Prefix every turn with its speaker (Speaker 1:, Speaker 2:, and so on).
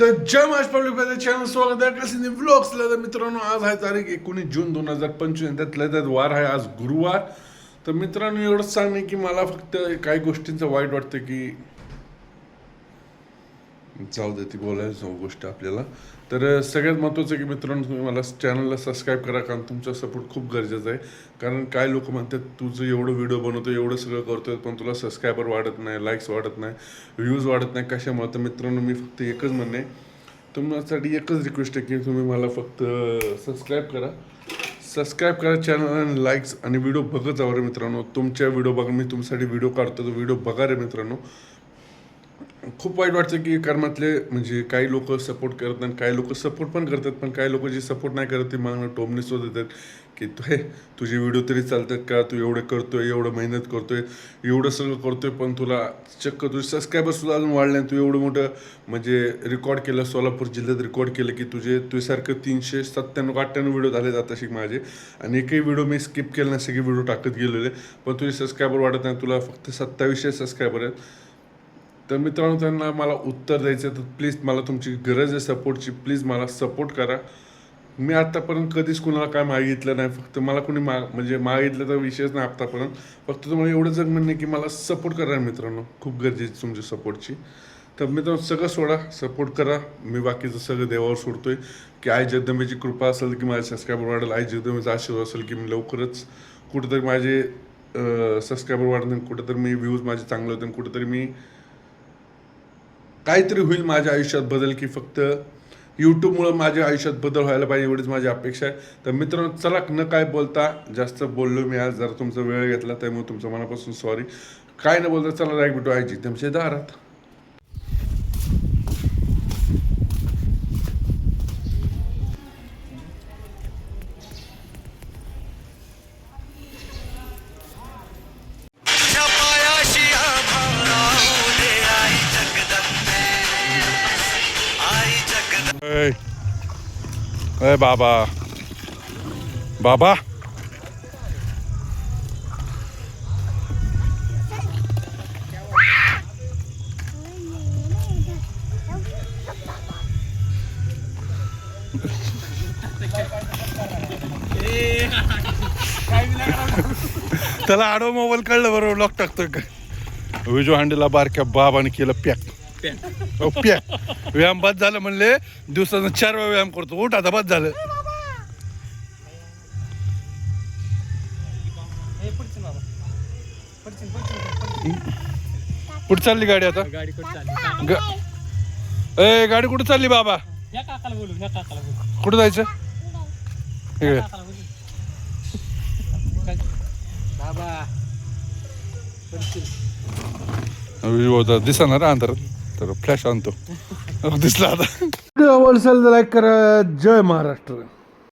Speaker 1: तर जय महाराज पब्लिकमध्ये चॅनल स्वागत आहे. कसिनी व्लॉग्सला तर मित्रांनो आज आहे तारीख एकोणीस जून दोन हजार पंचवीस त्यातल्या त्यात वार आहे आज गुरुवार. तर मित्रांनो एवढंच सांगणे की मला फक्त काही गोष्टींचं वाईट वाटतं की जाऊ दे ती बोलायची जाऊ गोष्ट आपल्याला. तर सगळ्यात महत्त्वाचं की मित्रांनो तुम्ही मला चॅनलला सबस्क्राईब करा कारण तुमचा सपोर्ट खूप गरजेचा आहे. कारण काय लोक म्हणतात तुझं एवढं व्हिडिओ बनवतो एवढं सगळं करतोय पण तुला सबस्क्रायबर वाढत नाही लाईक्स वाढत नाही व्ह्यूज वाढत नाही कशामुळे? तर मित्रांनो मी फक्त एकच म्हणणे तुमच्यासाठी एकच रिक्वेस्ट आहे की तुम्ही मला फक्त सबस्क्राईब करा. सबस्क्राईब करा चॅनल आणि लाईक्स आणि व्हिडिओ बघत जावा रे मित्रांनो. तुमच्या व्हिडिओ बघा मी तुमच्यासाठी व्हिडिओ काढतो तो व्हिडिओ बघा रे मित्रांनो. खूप वाईट वाटतं की कर्मातले म्हणजे काही लोक सपोर्ट करत आणि काही लोक सपोर्ट पण करतात पण काही लोक जे सपोर्ट नाही करत ते मला टोमणे सुद्धा देतात की तू हे तुझे व्हिडिओ तरी चालतात का? तू एवढं करतोय एवढं मेहनत करतोय एवढं सगळं करतोय पण तुला चक्क तुझे सबस्क्रायबर सुद्धा अजून वाढले तू एवढं मोठं म्हणजे रेकॉर्ड केलं सोलापूर जिल्ह्यात रेकॉर्ड केलं की तुझे तुझ्यासारखं तीनशे सत्त्याण्णव अठ्ठ्याण्णव व्हिडिओ झाले जातात शिक माझे. आणि एकही व्हिडिओ मी स्किप केला नाही सगळे व्हिडिओ टाकत गेलेले. पण तुझे सबस्क्रायबर वाढत नाही तुला फक्त सत्तावीसशे सबस्क्रायबर आहेत. तर मित्रांनो त्यांना मला उत्तर द्यायचं आहे, तर प्लीज मला तुमची गरज आहे सपोर्टची प्लीज मला सपोर्ट करा. मी आत्तापर्यंत कधीच कुणाला काय मागितलं नाही. फक्त मला कुणी मा म्हणजे मागितलं तर विषयच नाही आत्तापर्यंत फक्त तुम्हाला एवढंच जग म्हणणे की मला सपोर्ट करा मित्रांनो. खूप गरजेची तुमची सपोर्टची तर मित्रांनो सगळं सोडा. सपोर्ट करा. मी बाकीचं सगळं देवावर सोडतोय. की आई जगदंबेची कृपा असेल की माझे सबस्क्रायबर वाढेल आई जगदंबेचा आशीर्वाद असेल की मी लवकरच कुठेतरी माझे सबस्क्रायबर वाढतील कुठेतरी मी व्ह्यूज माझे चांगले होते कुठेतरी मी काहीतरी होईल माझ्या आयुष्यात बदल की फक्त यूट्यूबमुळं माझ्या आयुष्यात बदल व्हायला पाहिजे एवढीच माझी अपेक्षा आहे. तर मित्रांनो चला न काय बोलता जास्त बोललो मी आज जर तुमचा वेळ घेतला त्यामुळे तुमच्या मनापासून सॉरी काय न बोलता चला लाईक भेटू आयची तुमच्या दारात. अय बाबा बाबा त्याला आडो मोबाईल कळलं बरोबर लॉक टाकतोय का विजू हांडीला बारक्या बाबाने केलं पॅक. ओ पॅक व्यायाम बाद झालं म्हणले दिवसानं चार वेळा व्यायाम करतो. उठ आता बाद झालं. कुठं चालली गाडी आता?
Speaker 2: गाडी कुठे चालली?
Speaker 1: ग- ए गाडी कुठं चालली बाबा?
Speaker 2: या काकाला बोलू या काकाला बोलू.
Speaker 1: कुठं जायचं? इकडे.
Speaker 2: काकाला बोलू. काय? बाबा पडशील.
Speaker 1: दिसणार अंतरात तर फ्लॅश आणतो. दिसला आता. व्हिडिओ आवडला लाईक करा जय महाराष्ट्र